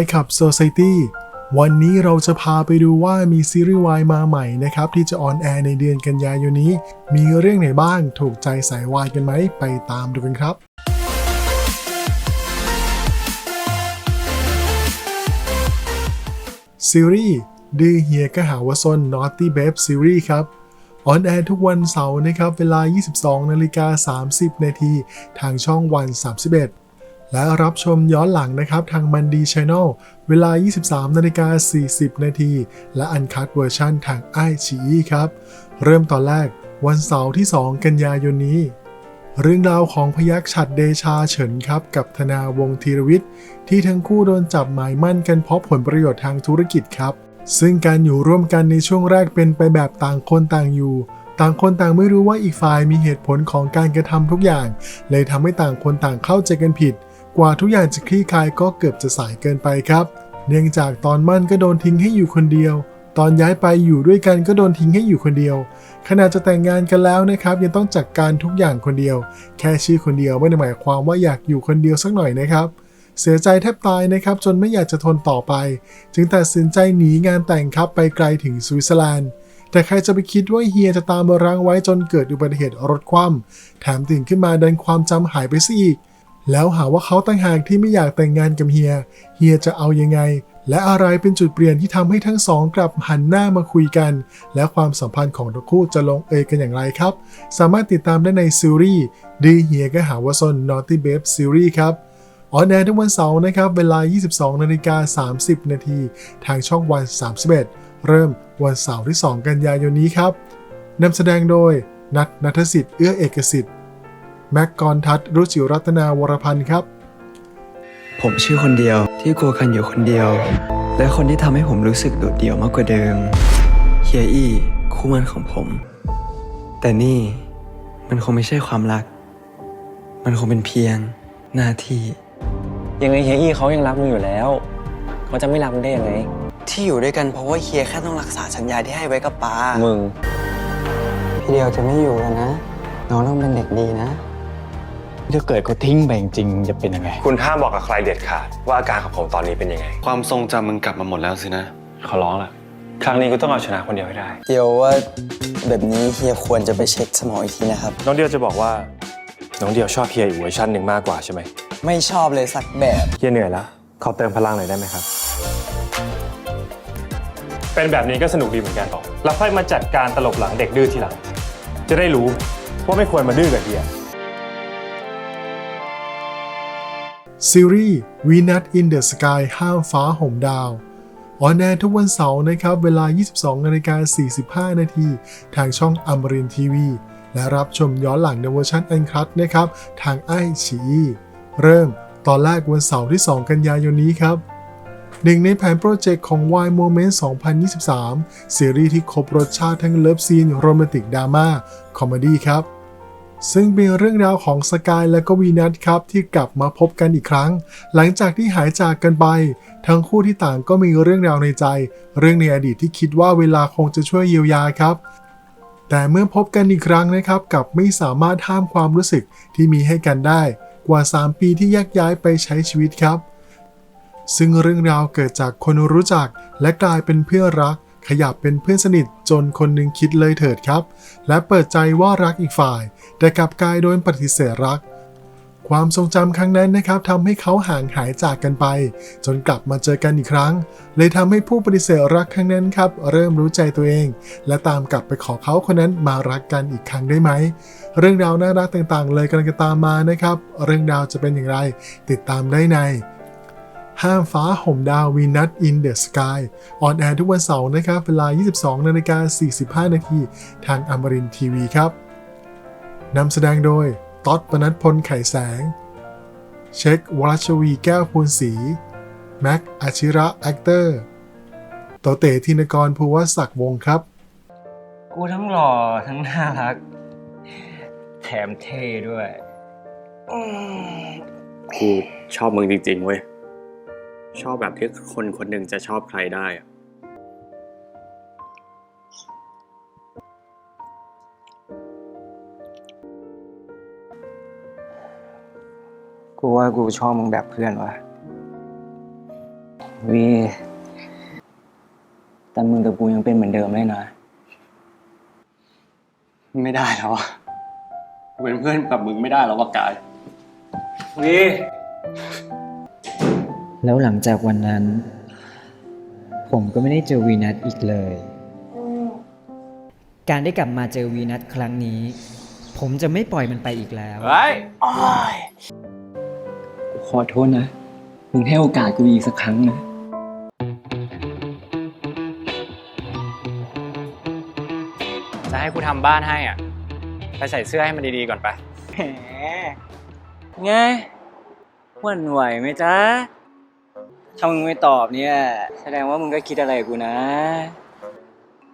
Y Cup Society วันนี้เราจะพาไปดูว่ามีซีรีส์วายมาใหม่นะครับ ที่จะออนแอร์ในเดือนกันยายนนี้ มีเรื่องไหนบ้างถูกใจสายวายกันไหม ไปตามดูกันครับซีรีส์ดื้อเฮียก็หาวซน Naughty Babe Series ครับออนแอร์ทุกวันเสาร์นะครับ เวลา 22 นาฬิกา 30 นาที ทางช่องวัน 31 และรับชมย้อนหลังนะครับ ทางมันดีช n แนลเวลา 23นาฬิกา40 นาที และอันคัดเวอร์ชันทางไอชีครับ เริ่มตอนแรกวันเสาร์ที่ 2 กันยายนนี้ เรื่องราวของพยักฉัดเดชาเฉินครับ กับธนาวงธีรวิทย์ ที่ทั้งคู่โดนจับหมายมั่นกันเพราะผลประโยชน์ทางธุรกิจครับ ซึ่งการอยู่ร่วมกันในช่วงแรกเป็นไปแบบต่างคนต่างอยู่ต่างคนต่างไม่รู้ว่าอีกฝ่ายมีเหตุผลของการกระทำทุกอย่าง เลยทำให้ต่างคนต่างเข้าใจกันผิด กว่าทุกอย่างจะคลี่คลายก็เกือบจะสายเกินไปครับ เนื่องจากตอนมั่นก็โดนทิ้งให้อยู่คนเดียว ตอนย้ายไปอยู่ด้วยกันก็โดนทิ้งให้อยู่คนเดียว ขณะจะแต่งงานกันแล้วนะครับ ยังต้องจัดการทุกอย่างคนเดียว แค่ชื่อคนเดียวไม่ได้หมายความว่าอยากอยู่คนเดียวสักหน่อยนะครับเสียใจแทบตายนะครับจนไม่อยากจะทนต่อไป จึงตัดสินใจหนีงานแต่งครับไปไกลถึงสวิตเซอร์แลนด์ แต่ใครจะไปคิดว่าเฮียจะตามมารั้งไว้จนเกิดอุบัติเหตุรถคว่ำแถมตื่นขึ้นมาดันความจำหายไปซะอีก แล้วหาว่าเขาต่างหากที่ไม่อยากแต่งงานกับเฮีย เฮียจะเอายังไง และอะไรเป็นจุดเปลี่ยนที่ทำให้ทั้งสองกลับหันหน้ามาคุยกัน และความสัมพันธ์ของทั้งคู่จะลงเอยกันอย่างไรครับ สามารถติดตามได้ในซีรีส์ดีเฮียก็หาว่าซน Naughty Babe Series ครับออนแอร์ทุกวันเสาร์นะครับ เวลา 22นาฬิกา30 นาทีทางช่องวัน 31 เริ่มวันเสาร์ที่ 2 กันยายนนี้ครับนำแสดงโดยนัทนัทสิทธิ์เอื้อเอกสิทธิ์ แม็กกรทัศน์รุจิรัตนาวรพันธ์ครับ ผมชื่อคนเดียวที่กลัวกันอยู่คนเดียว และคนที่ทำให้ผมรู้สึกโดดเดี่ยวมากกว่าเดิมเฮียอี้คู่มั่นของผม แต่นี่มันคงไม่ใช่ความรัก มันคงเป็นเพียงหน้าที่ ยังไงเฮียอี้เขายังรักมึงอยู่แล้ว เขาจะไม่รักมึงได้ยังไง ที่อยู่ด้วยกันเพราะว่าเฮียแค่ต้องรักษาสัญญาที่ให้ไว้กับป้ามึง พี่เดียวจะไม่อยู่แล้วนะ น้องต้องเป็นเด็กดีนะ ถ้าเกิดเขาทิ้งไปจริงๆจะเป็นยังไง คุณห้ามบอกกับใครเด็ดขาดว่าอาการของผมตอนนี้เป็นยังไง ความทรงจำมึงกลับมาหมดแล้วสินะ ขอร้องละครั้งนี้กูต้องเอาชนะคนเดียวให้ได้ เดียวว่าแบบนี้เฮียควรจะไปเช็คสมองอีกทีนะครับ น้องเดียวจะบอกว่า น้องเดียวชอบเฮียอีกเวอร์ชันหนึ่งมากกว่าใช่ไหมไม่ชอบเลยสักแบบ เฮียเหนื่อยแล้วขอเติมพลังหน่อยได้ไหมครับ เป็นแบบนี้ก็สนุกดีเหมือนกันต่อแล้วค่อยมาจัดการตลบหลังเด็กดื้อทีหลัง จะได้รู้ว่าไม่ควรมาดื้อกับเฮีย ซีรีส์วีนัทอินเดอะสกายห้ามฟ้าห่มดาว ออนแอร์ทุกวันเสาร์นะครับ เวลา 22นาฬิกา45 นาที ทางช่องอมรินทีวี และรับชมย้อนหลังในเวอร์ชันอันคัดนะครับ ทางไอชีเริ่มตอนแรกวันเสาร์ที่ 2 กันยายนนี้ครับหนึ่งในแผนโปรเจกต์ของ Y Moment 2023 ซีรีส์ที่ครบรสชาติทั้งเลิฟซีนโรแมนติกดราม่าคอมเมดี้ครับ ซึ่งเป็นเรื่องราวของสกายและก็วีนัทครับที่กลับมาพบกันอีกครั้ง หลังจากที่หายจากกันไป ทั้งคู่ที่ต่างก็มีเรื่องราวในใจ เรื่องในอดีตที่คิดว่าเวลาคงจะช่วยเยียวยาครับ แต่เมื่อพบกันอีกครั้งนะครับกลับไม่สามารถห้ามความรู้สึกที่มีให้กันได้ กว่า 3 ปีที่แยกย้ายไปใช้ชีวิตครับ ซึ่งเรื่องราวเกิดจากคนรู้จักและกลายเป็นเพื่อนรัก ขยับเป็นเพื่อนสนิทจนคนหนึ่งคิดเลยเถิดครับ และเปิดใจว่ารักอีกฝ่าย แต่กลับกลายโดนปฏิเสธรัก ความทรงจำครั้งนั้นนะครับทำให้เขาห่างหายจากกันไป จนกลับมาเจอกันอีกครั้ง เลยทำให้ผู้ปฏิเสธรักครั้งนั้นครับ เริ่มรู้ใจตัวเอง และตามกลับไปขอเขาคนนั้นมารักกันอีกครั้งได้ไหม เรื่องราวน่ารักต่างๆ เลยกำลังจะตามมานะครับ เรื่องราวจะเป็นอย่างไร ติดตามได้ใน ห้ามฟ้าห่มดาววีนัทอินเดอะสกายออนแอร์ทุกวันเสาร์นะครับ เวลา 22นาฬิกา45 นาทีทางอมรินทีวีครับนำแสดงโดยต๊อดปนัดพลไข่แสง เช็ควรัชวีแก้วพูนศรีแม็กอาชิระแอคเตอร์โตเตธินกรภูวศักดิ์วงศ์ครับ กูทั้งหล่อทั้งน่ารัก แถมเท่ด้วย กูชอบมึงจริงๆเว้ย ชอบแบบที่คนคนหนึ่งจะชอบใครได้อะกูว่ากูชอบมึงแบบเพื่อนวะวีแต่มึงกับกูยังเป็นเหมือนเดิมเลยนะ ไม่ได้แล้วอะกูเป็นเพื่อนกับมึงไม่ได้แล้วว่ากายวี แล้วหลังจากวันนั้น ผมก็ไม่ได้เจอวีนัทอีกเลย การได้กลับมาเจอวีนัทครั้งนี้ ผมจะไม่ปล่อยมันไปอีกแล้ว เฮ้ยขอโทษนะ มึงให้โอกาสกูอีกสักครั้งนะ จะให้กูทำบ้านให้อะ ไปใส่เสื้อให้มันดีๆก่อนไป แหมไงหวั่นไหวไหมจ๊ะ ถ้ามึงไม่ตอบเนี่ย แสดงว่ามึงก็คิดอะไรกับกูนะ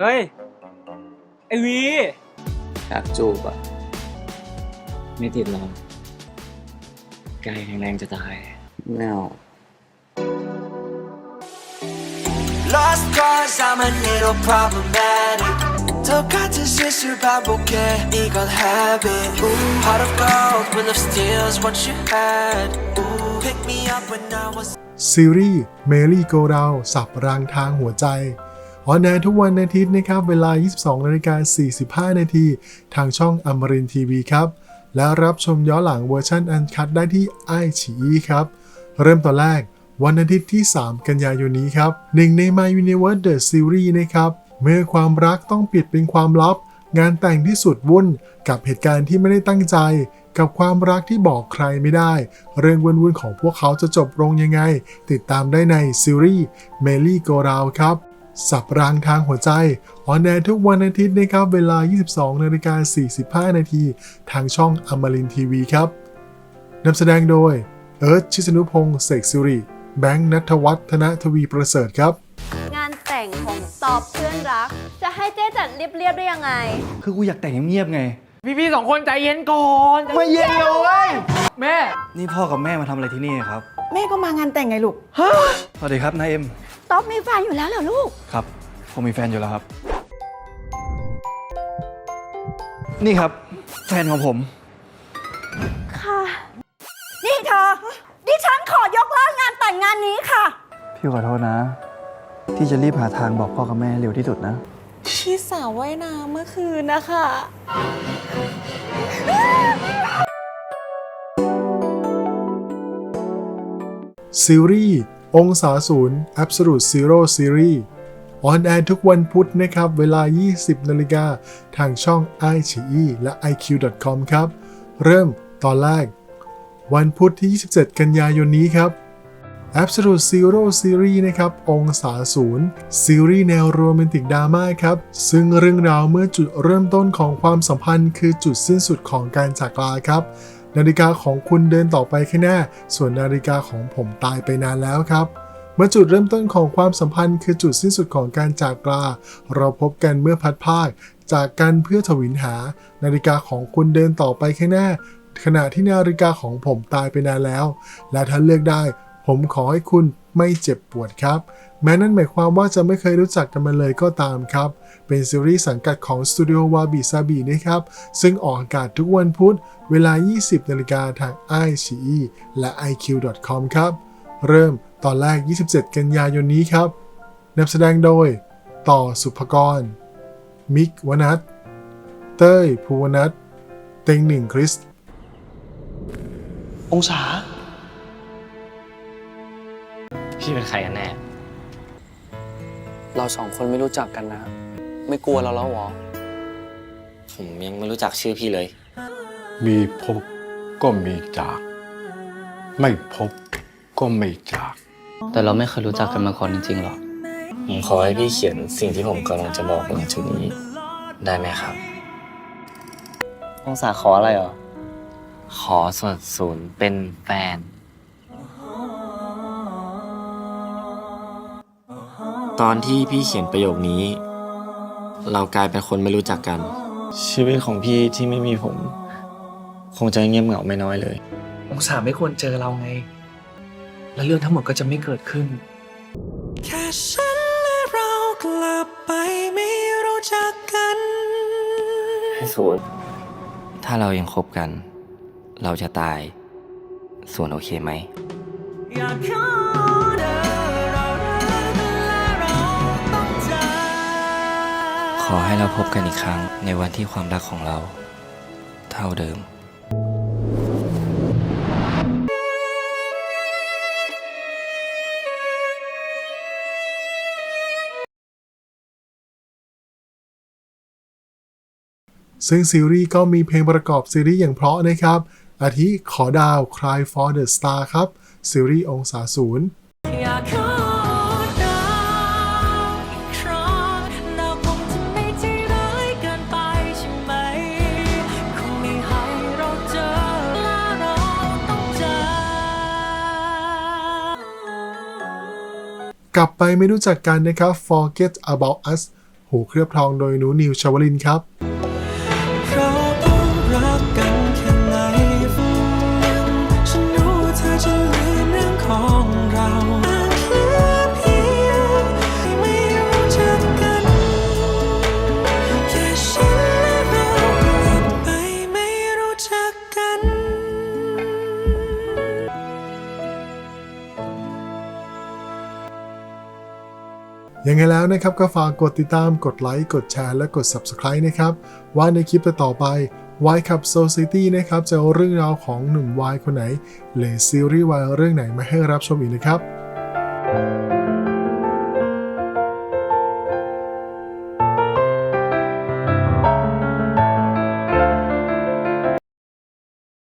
เฮ้ย ไอวี อยากจูบอ่ะ ไม่ติดหรอกไกลแข็งแรงจะตาย ไม่เอา Lost cause I'm a little problematic 똑같은 실수 반복해 이건 habit Ooh, Heart of gold will of steals what you had ซีรีส์เมลี่โกดาวสับรางทางหัวใจออนแอร์ทุกวันอาทิตย์นะครับ เวลา 22นาฬิกา45 นาที ทางช่องอมรินทีวีครับ และรับชมย้อนหลังเวอร์ชันอันคัดได้ที่ไอฉีอีครับ เริ่มตอนแรก วันอาทิตย์ที่ 3 กันยายนนี้ครับหนึ่งใน My Universe The Series นะครับ เมื่อความรักต้องปิดเป็นความลับ งานแต่งที่สุดวุ่นกับเหตุการณ์ที่ไม่ได้ตั้งใจ กับความรักที่บอกใครไม่ได้ เรื่องวุ่นๆของพวกเขาจะจบลงยังไง ติดตามได้ในซีรีส์ m e l y Go Round ครับ สับรางทางหัวใจออนแอร์ทุกวันอาทิตย์นะครับ เวลา 22นาฬิกา45 นาที ทางช่องอมรินทีวีครับนำแสดงโดย เอิร์ธชิสนุพงศ์เสกสิริ แบงค์นัทวัฒนทวีประเสริฐครับ งานแต่งของตอบเพื่อนรัก จะให้เจ๊จัดเรียบๆได้ยังไง คือกูอยากแต่งเงียบๆไง พี่ๆสองคนใจเย็นก่อนไม่เย็นเลยแม่นี่พ่อกับแม่มาทำอะไรที่นี่ครับ แม่ก็มางานแต่งไงลูกสวัสดีครับนายเอ็ม ต๊อบมีแฟนอยู่แล้วเหรอลูก ครับ ผมมีแฟนอยู่แล้วครับ นี่ครับ แฟนของผม ค่ะ นี่เธอ ดิฉันขอยกเลิกงานแต่งงานนี้ค่ะ พี่ขอโทษนะ ที่จะรีบหาทางบอกพ่อกับแม่ให้เร็วที่สุดนะ พี่สาวว่ายน้ำเมื่อคืนนะคะ ซีรีส์ องศาศูนย์ Absolute Zero Series ออนแอร์ทุกวันพุธนะครับ เวลา 20 นาฬิกา ทางช่อง i อ e และ iq.com ครับ เริ่มตอนแรก วันพุธที่ 27 กันยายนนี้ครับ Absolute Zero Series นะครับ องศาศูนย์ซีรีส์แนวโรแมนติกดราม่าครับ ซึ่งเรื่องราวเมื่อจุดเริ่มต้นของความสัมพันธ์ คือจุดสิ้นสุดของการจากลาครับ นาฬิกาของคุณเดินต่อไปข้างหน้า ส่วนนาฬิกาของผมตายไปนานแล้วครับเมื่อจุดเริ่มต้นของความสัมพันธ์คือจุดสิ้นสุดของการจากลา เราพบกันเมื่อพัดพรากจากกันเพื่อถวิลหา นาฬิกาของคุณเดินต่อไปข้างหน้า ขณะที่นาฬิกาของผมตายไปนานแล้ว และถ้าเลือกได้ ผมขอให้คุณไม่เจ็บปวดครับ แม้นั่นหมายความว่าจะไม่เคยรู้จักกันมาเลยก็ตามครับ เป็นซีรีส์สังกัดของสตูดิโอวาบิซาบินะครับ ซึ่งออกอากาศทุกวันพุธ เวลา 20นาฬิกาทาง i อ e และ iq.com ครับ เริ่มตอนแรก 27 กันยายนนี้ครับนำแสดงโดย ต่อสุภกร มิกวนัทเต้ยภูวนัทเต็งหนึ่งคริส องศา พี่เป็นใครกันแน่ เราสองคนไม่รู้จักกันนะ ไม่กลัวเราแล้วเหรอ ผมยังไม่รู้จักชื่อพี่เลย มีพบก็มีจาก ไม่พบก็ไม่จาก แต่เราไม่เคยรู้จักกันมาก่อนจริงๆหรอผมขอให้พี่เขียนสิ่งที่ผมกำลังจะบอกหลังจากนี้ ได้ไหมครับองศาขออะไรเหรอ ขอส่วนศูนย์เป็นแฟน ตอนที่พี่เขียนประโยคนี้ เรากลายเป็นคนไม่รู้จักกัน ชีวิตของพี่ที่ไม่มีผม คงจะเงียบเหงาไม่น้อยเลย องศาไม่ควรเจอเราไง แล้วเรื่องทั้งหมดก็จะไม่เกิดขึ้น แค่ฉันและเรากลับไปไม่รู้จักกันให้ศูนย์ถ้าเรายังคบกัน เราจะตาย ส่วนโอเคไหมอยากขอ ขอให้เราพบกันอีกครั้งในวันที่ความรักของเรา เท่าเดิมซึ่งซีรีส์ก็มีเพลงประกอบซีรีส์อย่างเพราะนะครับ อาทิขอดาว Cry for the Star ครับ ซีรีส์องศาศูนย์ กลับไปไม่รู้จักกันนะครับ Forget About Us หูเคลือบทองโดยหนูนิวชวลินครับ ยังไงแล้วนะครับก็ฝากกดติดตามกดไลค์กดแชร์และกด Subscribe นะครับว่าในคลิปต่อไป Y ขับ Society นะครับจะเอาเรื่องราวของหนุ่ม Y คนไหน หรือซีรีส์ Y เรื่องไหนมาให้รับชมอีกนะครับ